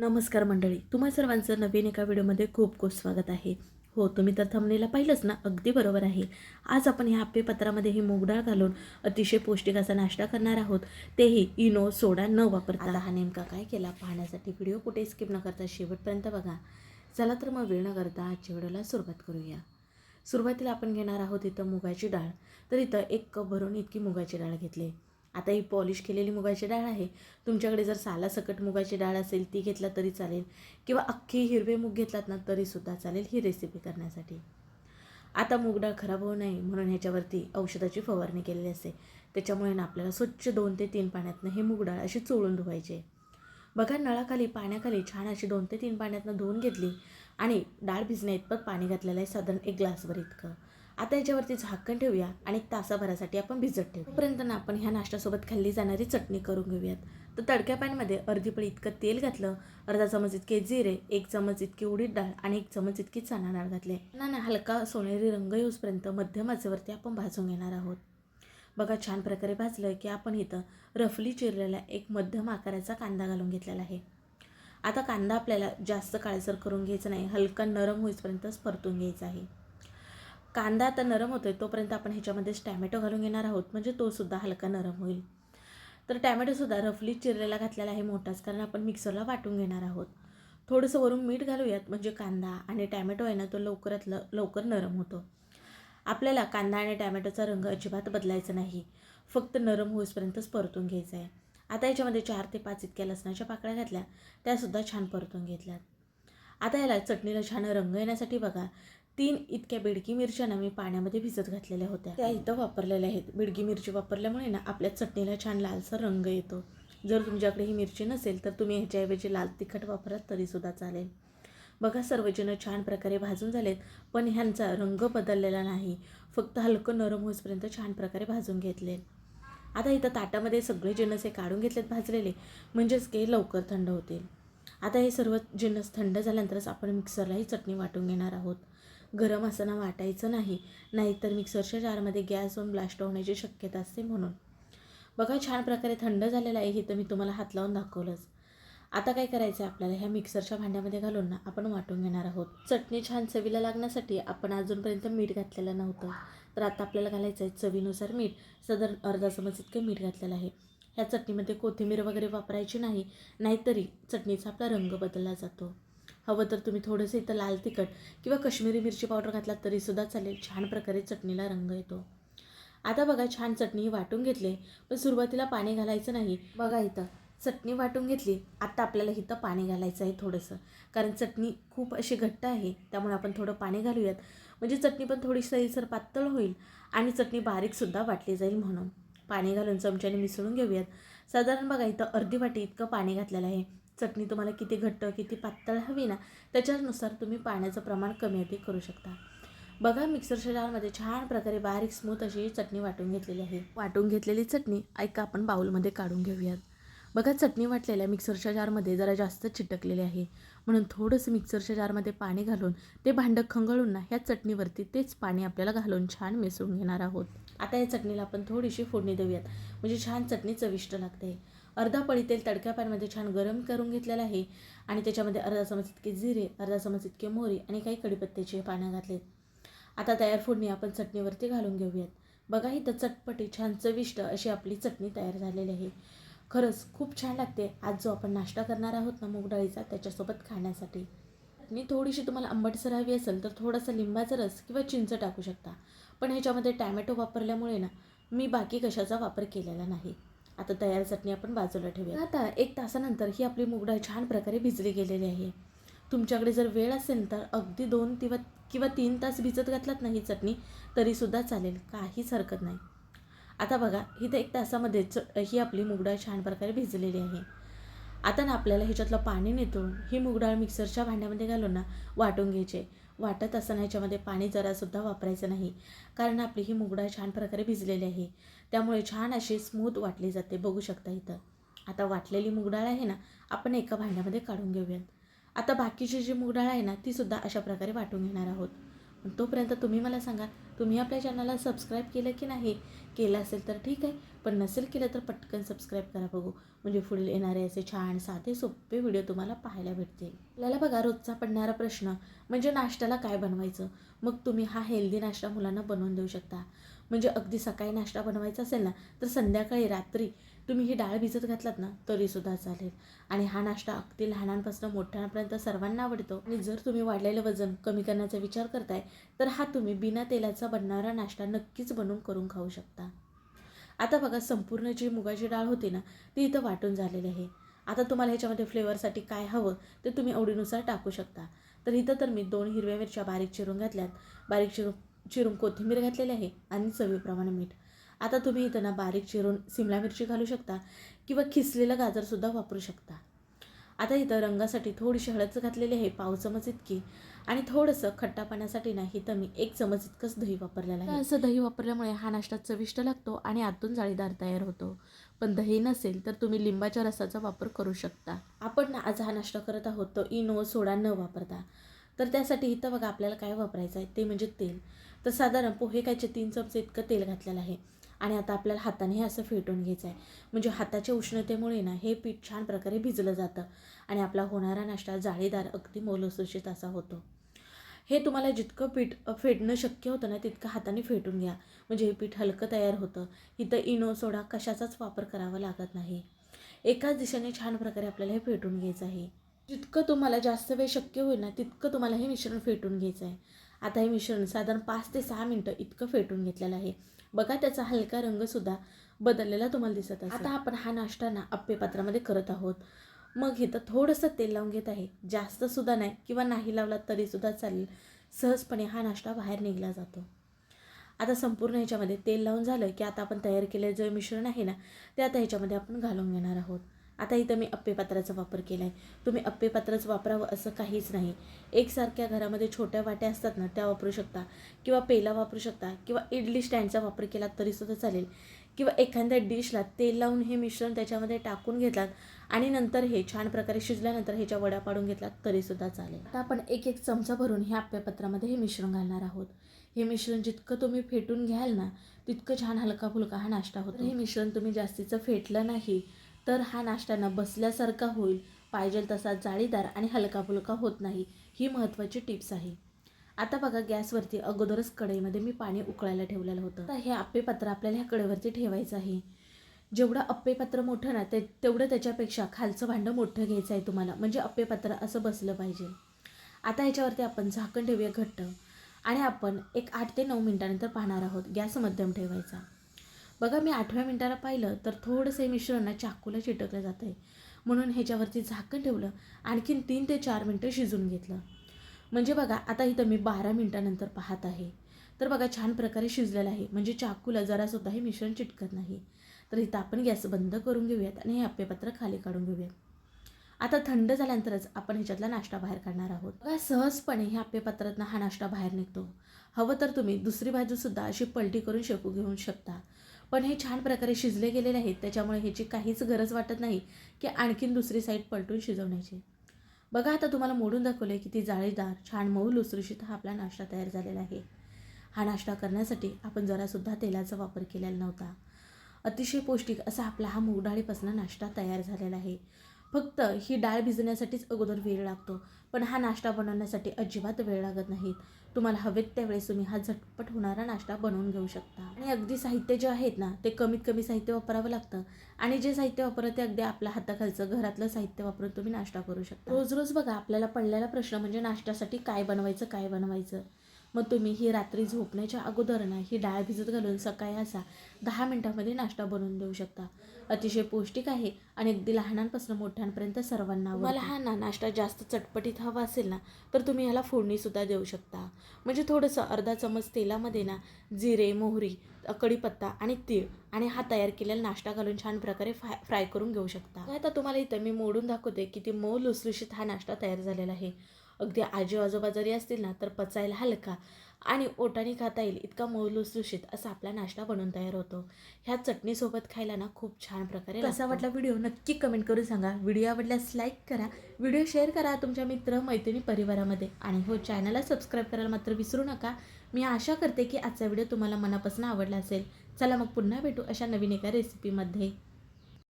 नमस्कार मंडळी तुम्हा सर्वांचं नवीन एका व्हिडिओमध्ये खूप खूप स्वागत आहे. हो तुम्ही तर थंबनेला पाहिलंच ना अगदी बरोबर आहे. आज आपण ह्या आप्पे पत्रामध्ये ही मूग डाळ घालून अतिशय पौष्टिक असा नाश्ता करणार आहोत. तेही इनो सोडा न वापरता. हा नेमका काय केला पाहण्यासाठी व्हिडिओ कुठे स्किप न करता शेवटपर्यंत बघा. चला तर मग वेळ न करता आजच्या व्हिडिओला सुरुवात करूया. सुरुवातीला आपण घेणार आहोत इथं मुगाची डाळ. तर इथं एक कप भरून इतकी मुगाची डाळ घेतली. आता ही पॉलिश केलेली मुगाची डाळ आहे. तुमच्याकडे जर सालासकट मुगाची डाळ असेल ती घेतला तरी चालेल. किंवा अख्खी हिरवे मूग घेतलात ना तरीसुद्धा चालेल ही रेसिपी करण्यासाठी. आता मूग डाळ खराब होऊ नये म्हणून ह्याच्यावरती औषधाची फवारणी केलेली असते. त्याच्यामुळे ना आपल्याला स्वच्छ दोन ते तीन पाण्यातनं हे मूग डाळ अशी चोळून धुवायचे बघा नळाखाली पाण्याखाली छान अशी दोन ते तीन पाण्यातनं धुवून घेतली आणि डाळ भिजण्या इतपत पाणी घातलेलं आहे साधारण एक ग्लासभर इतकं. आता याच्यावरती झाकण ठेवूया आणि एक तासाभरासाठी आपण भिजत ठेवू तोपर्यंत ना आपण ह्या नाश्त्यासोबत खाल्ली जाणारी चटणी करून घेऊयात. तर तडक्या पॅनमध्ये अर्धी पळी इतकं तेल घातलं अर्धा चमच इतके जिरे एक चमच इतकी उडीद डाळ आणि एक चमच इतकी चणा डाळ घातले. ना ना हलका सोनेरी रंग येऊसपर्यंत मध्यम आचेवरती आपण भाजून घेणार आहोत. बघा छान प्रकारे भाजलं की आपण इथं रफली चिरलेला एक मध्यम आकाराचा कांदा घालून घेतलेला आहे. आता कांदा आपल्याला जास्त काळसर करून घ्यायचा नाही हलका नरम होईपर्यंतच परतून घ्यायचा आहे. कांदा आता नरम होतो आहे तोपर्यंत आपण ह्याच्यामध्येच टॅमॅटो घालून घेणार आहोत. म्हणजे तोसुद्धा हलका नरम होईल. तर टॅमॅटोसुद्धा रफली चिरलेला घातलेला आहे मोठाच कारण आपण मिक्सरला वाटून घेणार आहोत. थोडंसं वरून मीठ घालूयात म्हणजे कांदा आणि टॅमॅटो आहे ना तो लवकरात ल लवकर नरम होतो. आपल्याला कांदा आणि टॅमॅटोचा रंग अजिबात बदलायचा नाही. फक्त नरम होईपर्यंतच परतून घ्यायचा आहे. आता याच्यामध्ये चार ते पाच इतक्या लसणाच्या पाकळ्या घातल्या त्यासुद्धा छान परतून घेतल्यात. आता याला चटणीला छान रंग येण्यासाठी बघा तीन इतक्या बेडकी मिरच्या ना मी पाण्यामध्ये भिजत घातलेल्या होत्या. त्या इथं वापरलेल्या आहेत. बेडकी मिरची वापरल्यामुळे ना आपल्या चटणीला छान लालसर रंग येतो. जर तुमच्याकडे ही मिरची नसेल तर तुम्ही ह्याच्याऐवजी लाल तिखट वापरात तरीसुद्धा चालेल. बघा सर्वजण छान प्रकारे भाजून झालेत पण ह्यांचा रंग बदललेला नाही. फक्त हलकं नरम होईपर्यंत छान प्रकारे भाजून घेतले. आता इथं ताटामध्ये सगळे जिन्नस हे काढून घेतलेत भाजलेले म्हणजेच के लवकर थंड होतील. आता हे सर्व जिन्नस थंड झाल्यानंतरच आपण मिक्सरला ही चटणी वाटून घेणार आहोत. गरम असताना वाटायचं नाही नाहीतर मिक्सरच्या जारमध्ये गॅस होऊन ब्लास्ट होण्याची शक्यता असते म्हणून. बघा छान प्रकारे थंड झालेलं आहे हे तर मी तुम्हाला हात लावून दाखवलंच. आता काय करायचं आहे आपल्याला? ह्या मिक्सरच्या भांड्यामध्ये घालून ना आपण वाटून घेणार आहोत. चटणी छान चवीला लागण्यासाठी आपण अजूनपर्यंत मीठ घातलेलं नव्हतं. तर आता आपल्याला घालायचं आहे चवीनुसार मीठ. साधारण अर्धा चमच इतकं मीठ घातलेलं आहे. ह्या चटणीमध्ये कोथिंबीर वगैरे वापरायची नाही नाहीतरी चटणीचा आपला रंग बदलला जातो. हवं तर तुम्ही थोडंसं इथं लाल तिखट किंवा कश्मीरी मिरची पावडर घातलात तरीसुद्धा चालेल. छान प्रकारे चटणीला रंग येतो. आता बघा छान चटणी वाटून घेतली पण सुरुवातीला पाणी घालायचं नाही. बघा इथं चटणी वाटून घेतली आता आपल्याला इथं पाणी घालायचं आहे थोडंसं. कारण चटणी खूप अशी घट्ट आहे त्यामुळे आपण थोडं पाणी घालूयात. म्हणजे चटणी पण थोडी सैलसर पातळ होईल आणि चटणी बारीकसुद्धा वाटली जाईल म्हणून. पाणी घालून चमच्याने मिसळून घेऊयात. साधारण बघा इथं अर्धी वाटी इतकं पाणी घातलेलं आहे. चटणी तुम्हाला किती घट्ट किती पातळ हवी ना त्याच्यानुसार तुम्ही पाण्याचं प्रमाण कमी अधिक करू शकता. बघा मिक्सरच्या जारमध्ये छान प्रकारे बारीक स्मूथ अशी चटणी वाटून घेतलेली आहे. वाटून घेतलेली चटणी ऐका आपण बाऊलमध्ये काढून घेऊयात. बघा चटणी वाटलेल्या मिक्सरच्या जारमध्ये जरा जास्त चिटकलेली आहे. म्हणून थोडंसं मिक्सरच्या जारमध्ये पाणी घालून ते भांडं खंगळून ना ह्या चटणीवरती तेच पाणी आपल्याला घालून छान मिसळून घेणार आहोत. आता या चटणीला आपण थोडीशी फोडणी देऊयात. म्हणजे छान चटणी चविष्ट लागते. अर्धा पळी तेल तडक्या पाण्यामध्ये छान गरम करून घेतलेलं आहे. आणि त्याच्यामध्ये अर्धा चमच इतके जिरे अर्धा चमच इतके मोहरी आणि काही कडीपत्त्याचे पानं घातलेत. आता तयार फोडणी आपण चटणीवरती घालून घेऊयात. बघा ही चटपटी छान चविष्ट अशी आपली चटणी तयार झालेली आहे. खरंच खूप छान लागते. आज जो आपण नाश्ता करणार आहोत ना मूग डाळीचा त्याच्यासोबत खाण्यासाठी. चटणी थोडीशी तुम्हाला आंबटसर हवी असेल तर थोडासा लिंबाचा रस किंवा चिंच टाकू शकता. पण ह्याच्यामध्ये टॅमॅटो वापरल्यामुळे ना मी बाकी कशाचा वापर केलेला नाही. आता तयार चटणी आपण बाजूला ठेवूया आता एक तासानंतर ही आपली मुगडाळ छान प्रकारे भिजली गेलेली आहे. तुमच्याकडे जर वेळ असेल तर अगदी दोन किंवा किंवा तीन तास भिजत घातलात नाही चटणी तरीसुद्धा चालेल काहीच हरकत नाही. आता बघा ही तर एक तासामध्ये च ही आपली मुगडाळ छान प्रकारे भिजलेली आहे. आता ना आपल्याला ह्याच्यातलं पाणी नेतून ही मुगडाळ मिक्सरच्या भांड्यामध्ये घालून ना वाटून घ्यायचे. वाटत असताना ह्याच्यामध्ये पाणी जरासुद्धा वापरायचं नाही. कारण आपली ही मुगडाळ छान प्रकारे भिजलेली आहे. त्यामुळे छान अशी स्मूथ वाटली जाते. बघू शकता इथं. आता वाटलेली मुगडाळ आहे ना आपण एका भांड्यामध्ये काढून घेऊयात. आता बाकीची जी मुगडाळ आहे ना तीसुद्धा अशा प्रकारे वाटून घेणार आहोत. पण तोपर्यंत तुम्ही मला सांगा तुम्ही आपल्या चॅनलला सबस्क्राईब केलं की नाही? केलं असेल तर ठीक आहे पण नसेल केलं तर पटकन सबस्क्राईब करा बघू. म्हणजे पुढील येणारे असे छान साधे सोपे व्हिडिओ तुम्हाला पाहायला भेटतील. आपल्याला बघा रोजचा पडणारा प्रश्न म्हणजे नाश्त्याला काय बनवायचं? मग तुम्ही हा हेल्दी नाश्ता मुलांना बनवून देऊ शकता. म्हणजे अगदी सकाळी नाश्ता बनवायचा असेल ना तर संध्याकाळी रात्री तुम्ही ही डाळ भिजत घातलात ना तरीसुद्धा चालेल. आणि हा नाश्ता अगदी लहानांपासून मोठ्यांपर्यंत सर्वांना आवडतो. आणि जर तुम्ही वाढलेलं वजन कमी करण्याचा विचार करताय तर हा तुम्ही बिना तेलाचा बनणारा नाश्ता नक्कीच बनवून करून खाऊ शकता. आता बघा संपूर्ण जी मुगाची डाळ होती ना ती इथं वाटून झालेली आहे. आता तुम्हाला ह्याच्यामध्ये फ्लेवरसाठी काय हवं ते तुम्ही आवडीनुसार टाकू शकता. तर इथं तर मी दोन हिरव्या मिरच्या बारीक चिरून घातल्यात. बारीक चिरून चिरून कोथिंबीर घातलेली आहे आणि चवीप्रमाणे मीठ. आता तुम्ही इथं ना बारीक चिरून सिमला मिरची घालू शकता किंवा खिसलेलं गाजरसुद्धा वापरू शकता. आता इथं रंगासाठी थोडीशी हळद घातलेली आहे पाव चमच इतकी. आणि थोडंसं खट्टापणासाठी ना इथं मी एक चमच इतकंच दही वापरलेलं आहे. असं दही वापरल्यामुळे हा नाश्ता चविष्ट लागतो आणि आतून जाळीदार तयार होतो. पण दही नसेल तर तुम्ही लिंबाच्या रसाचा वापर करू शकता. आपण ना आज हा नाश्ता करत आहोत तो इनो सोडा न वापरता. तर त्यासाठी इथं बघा आपल्याला काय वापरायचं आहे ते म्हणजे तेल. तर साधारण पोहे कायचे तीन चमचे इतकं तेल घातलेलं आहे. आणि आता आपल्याला हाताने हे असं फेटून घ्यायचं आहे. म्हणजे हाताच्या उष्णतेमुळे ना हे पीठ छान प्रकारे भिजलं जातं. आणि आपला होणारा नाश्ता जाळीदार अगदी मोलसुशीत असा होतो. हे तुम्हाला जितकं पीठ फेडणं फेटणं शक्य होतं ना तितकं हाताने फेटून घ्या. म्हणजे हे पीठ हलकं तयार होतं. इथं इनो सोडा कशाचाच वापर करावा लागत नाही. एकाच दिशेने छान प्रकारे आपल्याला हे फेटून घ्यायचं आहे. जितकं तुम्हाला जास्त वेळ शक्य होईल ना तितकं तुम्हाला हे मिश्रण फेटून घ्यायचं आहे. आता हे मिश्रण साधारण पाच ते सहा मिनटं इतकं फेटून घेतलेलं आहे. बघा त्याचा हलका रंगसुद्धा बदललेला तुम्हाला दिसत आहे आता आपण हा नाश्ता ना अप्पे पात्रामध्ये करत आहोत. मग इथं थोडंसं तेल लावून घेत आहे. जास्तसुद्धा नाही किंवा नाही लावला तरीसुद्धा चालेल. सहजपणे हा नाश्ता बाहेर निघला जातो. आता संपूर्ण ह्याच्यामध्ये तेल लावून झालं की आता आपण तयार केलेलं जे मिश्रण आहे ना ते आता ह्याच्यामध्ये आपण घालून घेणार आहोत. आता इथं मी अप्पेपात्राचा वापर केला आहे तुम्ही अप्पेपात्रच वापरावं असं काहीच नाही. एकसारख्या घरामध्ये छोट्या वाट्या असतात ना त्या वापरू शकता. किंवा पेला वापरू शकता. किंवा इडली स्टँडचा वापर केला तरीसुद्धा चालेल. किंवा एखाद्या डिशला तेल लावून हे मिश्रण त्याच्यामध्ये टाकून घेतलात आणि नंतर हे छान प्रकारे शिजल्यानंतर ह्याच्या वड्या पाडून घेतलात तरीसुद्धा चालेल. आता आपण एक एक चमचा भरून ह्या अप्प्यापत्रामध्ये हे मिश्रण घालणार आहोत. हे मिश्रण जितकं तुम्ही फेटून घ्याल ना तितकं छान हलका फुलका हा नाश्ता होतो. हे मिश्रण तुम्ही जास्तीचं फेटलं नाही तर हा नाश्ता ना बसल्यासारखा होईल. पाहिजे तसा जाळीदार आणि हलका फुलका होत नाही ही महत्त्वाची टिप्स आहे. आता बघा गॅसवरती अगोदरच कढईमध्ये मी पाणी उकळायला ठेवलेलं होतं. आता हे आप्पेपात्र आपल्याला ह्या कढईवरती ठेवायचं आहे. जेवढं अप्पेपात्र मोठं ना ते तेवढं त्याच्यापेक्षा खालचं भांडं मोठं घ्यायचं आहे तुम्हाला. म्हणजे अप्पेपात्र असं बसलं पाहिजे. आता ह्याच्यावरती आपण झाकण ठेवूया घट्ट. आणि आपण एक आठ ते नऊ मिनटानंतर पाहणार आहोत गॅस मध्यम ठेवायचा. बघा मी आठव्या मिनटाला पाहिलं तर थोडंसं हे मिश्रण ना चाकूला चिटकलं जातं आहे म्हणून ह्याच्यावरती झाकण ठेवलं आणखीन तीन ते चार मिनटं शिजून घेतलं. म्हणजे बघा आता इथं मी बारा मिनटानंतर पाहत आहे. तर बघा छान प्रकारे शिजलेलं आहे. म्हणजे चाकूला जरासुद्धा हे मिश्रण चिटकत नाही. तर इथं आपण गॅस बंद करून घेऊयात आणि हे अप्पेपत्र खाली काढून घेऊयात. आता थंड झाल्यानंतरच आपण ह्याच्यातला नाश्ता बाहेर काढणार आहोत. बघा सहजपणे ह्या अप्पेपत्रातनं हा नाश्ता बाहेर निघतो. हवं तर तुम्ही दुसरी बाजूसुद्धा अशी पलटी करून शेकू घेऊ शकता. पण हे छान प्रकारे शिजले गेलेले आहेत. त्याच्यामुळे ह्याची काहीच गरज वाटत नाही की आणखीन दुसरी साईड पलटून शिजवण्याची. बघा आता तुम्हाला मोडून दाखवले की ती जाळीदार छान मऊ लुसरुशीत हा आपला नाश्ता तयार झालेला आहे. हा नाश्ता करण्यासाठी आपण जरासुद्धा तेलाचा वापर केलेला नव्हता. अतिशय पौष्टिक असा आपला हा मूग डाळीपासून नाश्ता तयार झालेला आहे. फक्त ही डाळ भिजण्यासाठीच अगोदर वेळ लागतो पण हा नाश्ता बनवण्यासाठी अजिबात वेळ लागत नाही. तुम्हाला हवेत त्यावेळेस तुम्ही हा झटपट होणारा नाश्ता बनवून घेऊ शकता. आणि अगदी साहित्य जे आहेत ना ते कमीत कमी साहित्य वापरावं लागतं. आणि जे साहित्य वापरत ते अगदी आपल्या हाताखालचं घरातलं साहित्य वापरून तुम्ही नाश्ता करू शकता. रोज रोज बघा आपल्याला पडलेला प्रश्न म्हणजे नाश्त्यासाठी काय बनवायचं काय बनवायचं? मग तुम्ही ही रात्री झोपण्याच्या अगोदर ना ही डाळ भिजत घालून सकाळी असा दहा मिनटामध्ये नाश्ता बनवून देऊ शकता. अतिशय पौष्टिक आहे आणि अगदी लहानांपासून मोठ्यांपर्यंत सर्वांना मला हा ना नाश्ता जास्त चटपटीत हवा असेल ना तर तुम्ही ह्याला फोडणीसुद्धा देऊ शकता. म्हणजे थोडंसं अर्धा चमच तेलामध्ये ना जिरे मोहरी कढीपत्ता आणि तीळ आणि हा तयार केलेला नाश्ता घालून छान प्रकारे फ्राय फ्राय करून घेऊ शकता. आता तुम्हाला इथं मी मोडून दाखवते किती मऊ लुसलुशीत हा नाश्ता तयार झालेला आहे. अगदी आजी आजोबा जरी असतील ना तर पचायला हलका आणि ओटाने खाता येईल. इतका मऊ लुसलुशीत असा आपला नाश्ता बनवून तयार होतो. ह्या चटणीसोबत खायला ना खूप छान प्रकारे कसा वाटला व्हिडिओ? नक्की कमेंट करून सांगा. व्हिडिओ आवडल्यास लाईक करा. व्हिडिओ शेअर करा तुमच्या मित्र मैत्रिणी परिवारामध्ये. आणि हो चॅनलला सबस्क्राईब करायला मात्र विसरू नका. मी आशा करते की आजचा व्हिडिओ तुम्हाला मनापासून आवडला असेल. चला मग पुन्हा भेटू अशा नवीन एका रेसिपीमध्ये